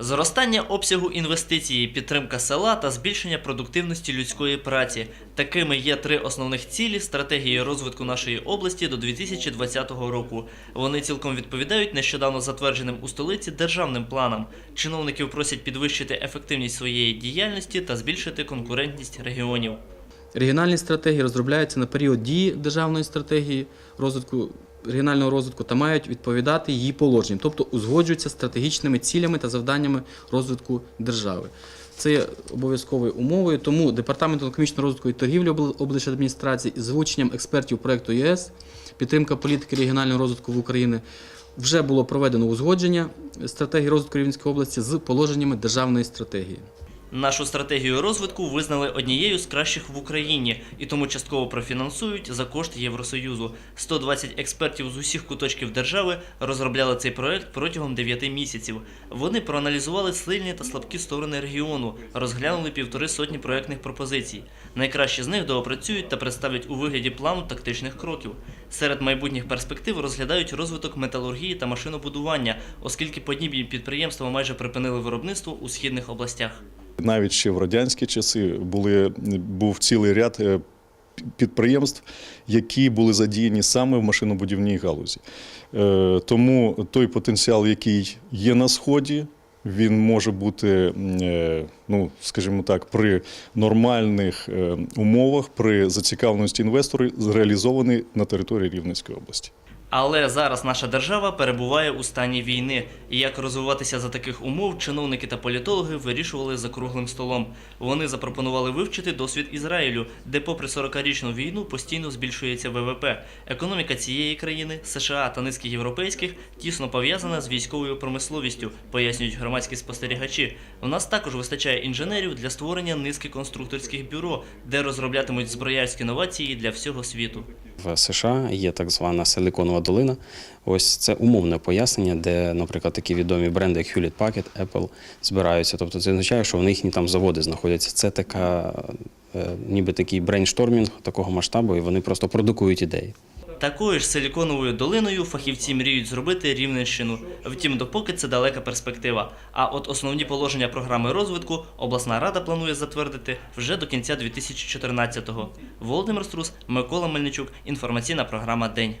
Зростання обсягу інвестицій, підтримка села та збільшення продуктивності людської праці. Такими є три основних цілі стратегії розвитку нашої області до 2020 року. Вони цілком відповідають нещодавно затвердженим у столиці державним планам. Чиновників просять підвищити ефективність своєї діяльності та збільшити конкурентність регіонів. Регіональні стратегії розробляються на період дії державної стратегії розвитку регіонального розвитку та мають відповідати її положенням, тобто узгоджуються стратегічними цілями та завданнями розвитку держави. Це є обов'язковою умовою, тому Департаментом економічного розвитку і торгівлі обл- облдержадміністрації із залученням експертів проекту ЄС підтримка політики регіонального розвитку в Україні вже було проведено узгодження стратегії розвитку Рівненської області з положеннями державної стратегії. Нашу стратегію розвитку визнали однією з кращих в Україні і тому частково профінансують за кошти Євросоюзу. 120 експертів з усіх куточків держави розробляли цей проект протягом 9 місяців. Вони проаналізували сильні та слабкі сторони регіону, розглянули півтори сотні проектних пропозицій. Найкращі з них доопрацюють та представлять у вигляді плану тактичних кроків. Серед майбутніх перспектив розглядають розвиток металургії та машинобудування, оскільки подібні підприємства майже припинили виробництво у східних областях. Навіть ще в радянські часи були, був цілий ряд е, підприємств, які були задіяні саме в машинобудівній галузі. Е, Тому той потенціал, який є на сході, він може бути, е, ну скажімо так, при нормальних умовах, при зацікавленості інвесторів, зреалізований на території Рівненської області. Але зараз наша держава перебуває у стані війни. І як розвиватися за таких умов, чиновники та політологи вирішували за круглим столом. Вони запропонували вивчити досвід Ізраїлю, де, попри 40-річну війну, постійно збільшується ВВП. Економіка цієї країни, США та низки європейських тісно пов'язана з військовою промисловістю, пояснюють громадські спостерігачі. У нас також вистачає інженерів для створення низки конструкторських бюро, де розроблятимуть зброярські новації для всього світу. В США є так звана Силиконова долина. Ось це умовне пояснення, де, наприклад, такі відомі бренди, як Hewlett Packard, Apple збираються. Тобто це означає, що в них там заводи знаходяться. Це така, е, ніби такий брейнштормінг такого масштабу, і вони просто продукують ідеї. Такою ж силіконовою долиною фахівці мріють зробити Рівненщину. Втім, допоки це далека перспектива. А от основні положення програми розвитку обласна рада планує затвердити вже до кінця 2014-го. Володимир Струс, Микола Мельничук. Інформаційна програма День.